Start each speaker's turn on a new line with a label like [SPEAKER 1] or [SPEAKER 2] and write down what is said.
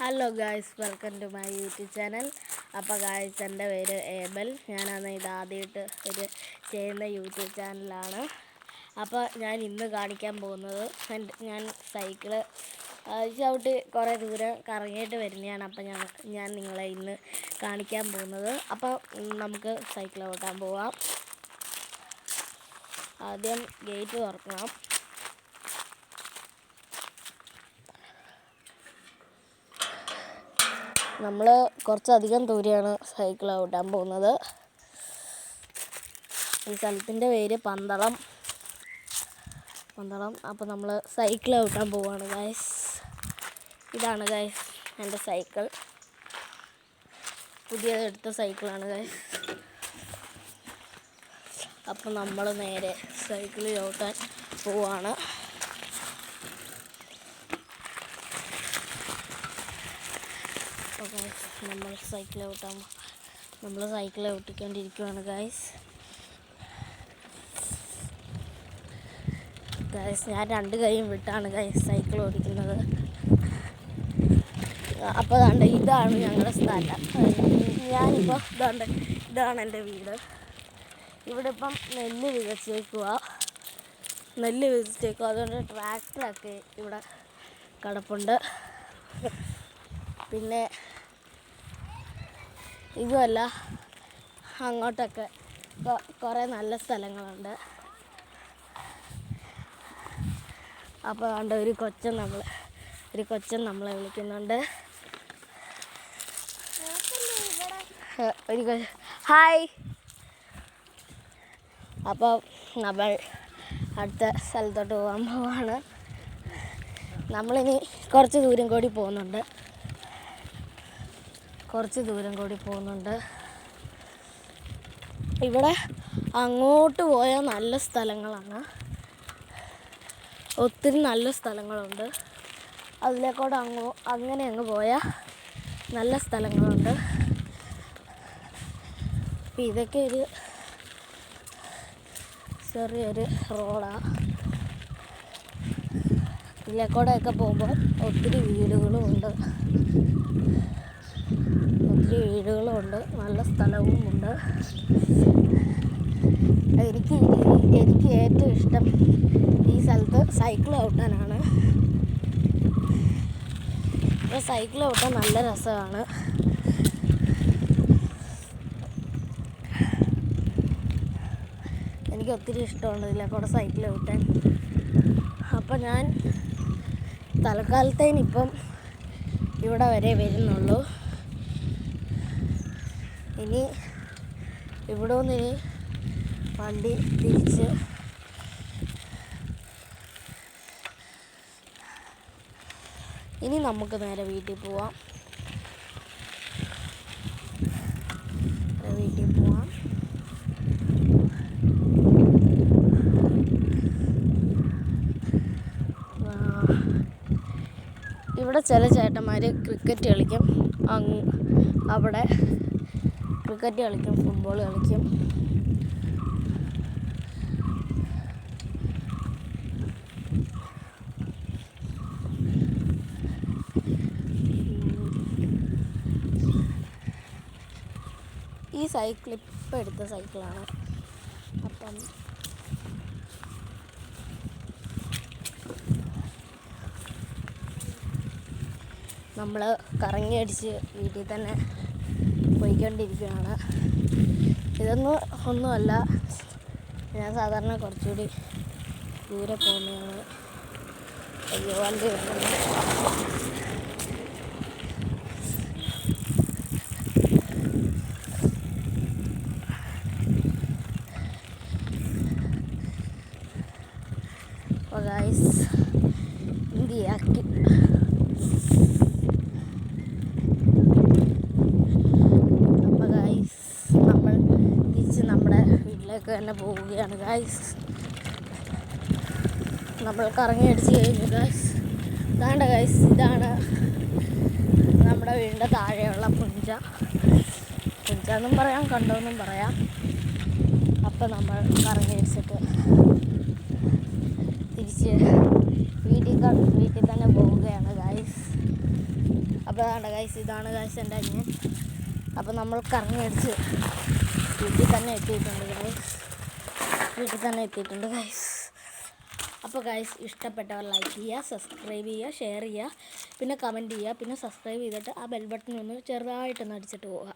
[SPEAKER 1] Hello guys welcome to my YouTube channel അപ്പോൾ guys എന്റെ പേര് ഏബൽ. ഞാനാണ് ഇതാദ്യമായിട്ട് ഒരു ചെയ്യുന്ന യൂട്യൂബ് ചാനലാണ് അപ്പോൾ ഞാൻ ഇന്ന് കാണിക്കാൻ പോകുന്നത് ഞാൻ സൈക്കിൾ ചവിട്ടി കുറേ ദൂരം കറങ്ങിയിട്ട് വരുന്നതാണ്. അപ്പോൾ ഞാൻ ഞാൻ നിങ്ങളെ ഇന്ന് കാണിക്കാൻ പോകുന്നത്. അപ്പോൾ നമുക്ക് സൈക്കിൾ ഓട്ടാൻ പോവാം. ആദ്യം ഗേറ്റ് തുറക്കണം. നമ്മൾ കുറച്ചധികം ദൂരെയാണ് സൈക്കിൾ ഓട്ടാൻ പോകുന്നത്. ഈ സ്ഥലത്തിന്റെ പേര് പന്തളം. പന്തളം. അപ്പോൾ നമ്മൾ സൈക്കിൾ ഓട്ടാൻ പോവുകയാണ് ഗൈസ് ഇതാണ് ഗൈസ് എന്റെ സൈക്കിൾ. പുതിയതെടുത്ത സൈക്കിളാണ് ഗൈസ് അപ്പോൾ നമ്മൾ നേരെ സൈക്കിളിൽ ഓട്ടാൻ പോവാണ്. അപ്പോൾ ഗൈസ് നമ്മൾ സൈക്കിൾ ഓട്ടാൻ നമ്മൾ സൈക്കിൾ ഓട്ടിക്കൊണ്ടിരിക്കുവാണ് ഗൈസ് ഗൈസ് ഞാൻ രണ്ട് കൈയും വിട്ടാണ് ഗൈസ് സൈക്കിൾ ഓടിക്കുന്നത്. അപ്പോൾ ദാണ്ട് ഇതാണ് ഞങ്ങളുടെ സ്ഥലം. ഞാനിപ്പോൾ ഇതാണ്ട് ഇതാണ് എന്റെ വീട്. ഇവിടെ ഇപ്പം നെല്ല് വിതച്ചേക്കുക നെല്ല് വിതച്ചേക്കുക അതുകൊണ്ട് ട്രാക്ടറൊക്കെ ഇവിടെ കിടപ്പുണ്ട്. പിന്നെ ഇതുമല്ല അങ്ങോട്ടൊക്കെ കുറേ നല്ല സ്ഥലങ്ങളുണ്ട്. അപ്പോൾ കണ്ട ഒരു കൊച്ചൻ നമ്മൾ ഒരു കൊച്ചൻ നമ്മളെ വിളിക്കുന്നുണ്ട്. ഒരു ഹായ്. അപ്പോൾ നമ്മൾ അടുത്ത സ്ഥലത്തോട്ട് പോകാൻ പോവാണ്. നമ്മളിനി കുറച്ച് ദൂരം കൂടി പോകുന്നുണ്ട്. കുറച്ച് ദൂരം കൂടി പോകുന്നുണ്ട്. ഇവിടെ അങ്ങോട്ട് പോയാൽ നല്ല സ്ഥലങ്ങളാണ്. ഒത്തിരി നല്ല സ്ഥലങ്ങളുണ്ട്. അതിലേക്കൂടെ അങ്ങോ അങ്ങനെ അങ്ങ് പോയാൽ നല്ല സ്ഥലങ്ങളുണ്ട്. അപ്പം ഇതൊക്കെ ഒരു ചെറിയൊരു റോഡാണ് ഇതിലേക്കൂടെയൊക്കെ പോകുമ്പോൾ ഒത്തിരി വീടുകളും ഉണ്ട് ഒത്തിരി വീടുകളുമുണ്ട് നല്ല സ്ഥലവും ഉണ്ട് എനിക്ക് എനിക്ക് ഏറ്റവും ഇഷ്ടം ഈ സ്ഥലത്ത് സൈക്കിൾ ഓട്ടാനാണ്. സൈക്കിൾ ഓട്ടാൻ നല്ല രസമാണ്. എനിക്ക് ഒത്തിരി ഇഷ്ടമുണ്ട് ഇതിലേക്കൂടെ സൈക്കിൾ ഓട്ടാൻ. അപ്പോൾ ഞാൻ തൽക്കാലത്തേനിപ്പം ഇവിടെ വരെ വരുന്നുള്ളൂ. ഇനി ഇവിടെ നിന്ന് ഇനി വണ്ടി തിരിച്ച് ഇനി നമുക്ക് നേരെ വീട്ടിൽ പോവാം. വീട്ടിൽ പോവാം. ഇവിടെ ചില ചേട്ടന്മാർ ക്രിക്കറ്റ് കളിക്കും. അവിടെ ക്രിക്കറ്റ് കളിക്കും ഫുട്ബോൾ കളിക്കും. ഈ സൈക്കിൾ ഇപ്പം എടുത്ത സൈക്കിളാണ് അപ്പം നമ്മൾ കറങ്ങി അടിച്ച് വീട്ടിൽ തന്നെ പോയിക്കൊണ്ടിരിക്കുകയാണ്. ഇതൊന്നും ഒന്നുമല്ല. ഞാൻ സാധാരണ കുറച്ചുകൂടി ദൂരെ പോകുന്നതാണ്. വണ്ടി വരുന്നു അപ്പോൾ ഗൈസ് ഇന്ത്യയാക്കി അപ്പോൾ ഗൈസ് നമ്മൾ തിരിച്ച് നമ്മുടെ വീട്ടിലേക്ക് തന്നെ പോവുകയാണ് ഗായ്സ് നമ്മൾ കറങ്ങി അടിച്ച് കഴിഞ്ഞു ഗായ്സ് ഇതാണ് ഗായ്സ് ഇതാണ് നമ്മുടെ വീടിന്റെ താഴെയുള്ള പുഞ്ച. പുഞ്ച എന്നും പറയാം കണ്ടോന്നും പറയാം. അപ്പം നമ്മൾ കറങ്ങി അടിച്ചിട്ട് തിരിച്ച് വീട്ടിൽ വീട്ടിൽ തന്നെ പോവുകയാണ് ഗായ്സ് അപ്പോൾ അതാണ് ഗായ്സ് ഇതാണ് ഗായ്സ് എന്റെ അനിയൻ. അപ്പോൾ നമ്മൾ കറങ്ങി അടിച്ച് വീട്ടിൽ തന്നെ എത്തിയിട്ടുണ്ട് ഗൈസ് വീട്ടിൽ തന്നെ എത്തിയിട്ടുണ്ട് ഗൈസ് അപ്പോൾ ഗൈസ് ഇഷ്ടപ്പെട്ടവർ ലൈക്ക് ചെയ്യുക സബ്സ്ക്രൈബ് ചെയ്യുക ഷെയർ ചെയ്യുക പിന്നെ കമന്റ് ചെയ്യുക പിന്നെ സബ്സ്ക്രൈബ് ചെയ്തിട്ട് ആ ബെൽ ബട്ടൺ ഒന്ന് ചെറുതായിട്ടൊന്ന് അടിച്ചിട്ട് പോവുക.